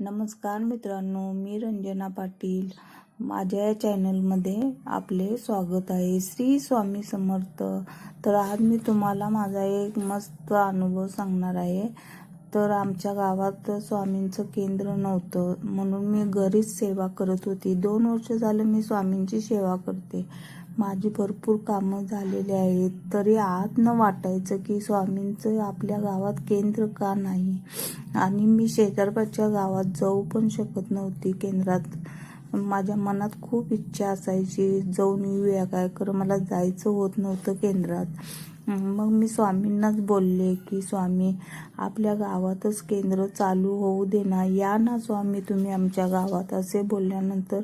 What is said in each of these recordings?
नमस्कार मित्रांनो मी रंजना पाटील. माझ्या या चॅनलमध्ये आपले स्वागत आहे. श्री स्वामी समर्थ. तर आज मी तुम्हाला माझा एक मस्त अनुभव सांगणार आहे. तर आमच्या गावात स्वामींचं केंद्र नव्हतं. म्हणून मी घरीच सेवा करत होती. दोन वर्ष झालं मी स्वामींची सेवा करते. माझी भरपूर कामं झालेली आहेत. तरी आत न वाटायचं की स्वामींचं आपल्या गावात केंद्र का नाही? आणि मी शेजारपाच्या गावात जाऊ पण शकत नव्हती केंद्रात. माझ्या मनात खूप इच्छा असायची जाऊन येऊया काय? कर मला जायचं होत नव्हतं केंद्रात. मग मी स्वामींनाच बोलले की स्वामी आपल्या गावातच केंद्र चालू होऊ देना या ना स्वामी तुम्ही आमच्या गावात. असे बोलल्यानंतर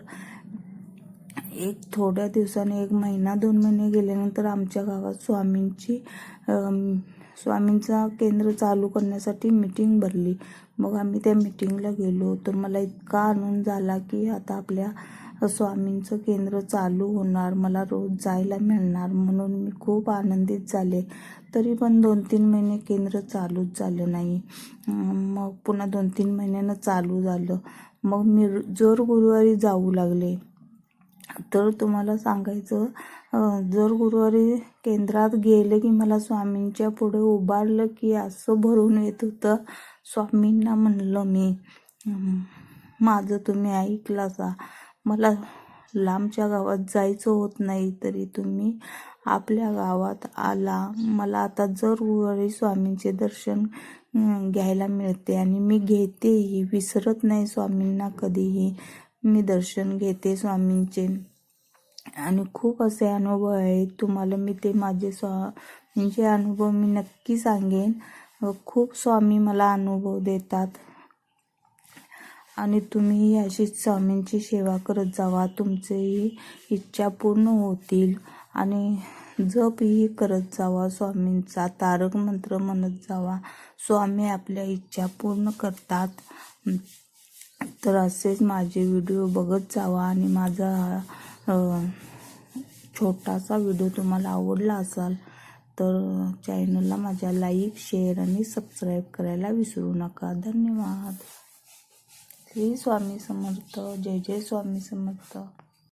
एक थोड्या दिवसाने एक महिना दोन महिने गेल्यानंतर आमच्या गावात स्वामींची स्वामींचा केंद्र चालू करण्यासाठी मीटिंग भरली. मग आम्ही त्या मीटिंगला गेलो. तर मला इतका आनंद झाला की आता आपल्या स्वामींचं केंद्र चालू होणार मला रोज जायला मिळणार. म्हणून मी खूप आनंदित झाले. तरी पण दोन तीन महिने केंद्र चालूच झालं नाही. मग पुन्हा दोन तीन महिन्यानं चालू झालं. मग मी जर गुरुवारी जाऊ लागले तर तुम्हाला सांगायचं जर गुरुवारी केंद्रात गेले की मला स्वामींच्या पुढे उभारलं की असं भरून येत होतं स्वामींना म्हणलं मी माझं तुम्ही ऐकलं सा मला लांबच्या गावात जायचं होत नाही तरी तुम्ही आपल्या गावात आला. मला आता जर गुरुवारी स्वामींचे दर्शन घ्यायला मिळते आणि मी घेतेही विसरत नाही स्वामींना कधीही. मी दर्शन घेते स्वामींचे. आणि खूप असे अनुभव आहेत. तुम्हाला मी ते माझे स्वामींचे अनुभव मी नक्की सांगेन. खूप स्वामी मला अनुभव देतात. आणि तुम्हीही अशीच स्वामींची सेवा करत जावा. तुमचेही इच्छा पूर्ण होतील. आणि जपही करत जावा स्वामींचा. तारक मंत्र म्हणत जावा. स्वामी आपल्या इच्छा पूर्ण करतात. तर असेच माझे व्हिडिओ बघत जावा आणि माझा हा, छोटासा व्हिडिओ तुम्हाला आवडला असाल तर चॅनलला माझ्या लाईक शेअर आणि सबस्क्राईब करायला विसरू नका. धन्यवाद. श्री स्वामी समर्थ. जय जय स्वामी समर्थ.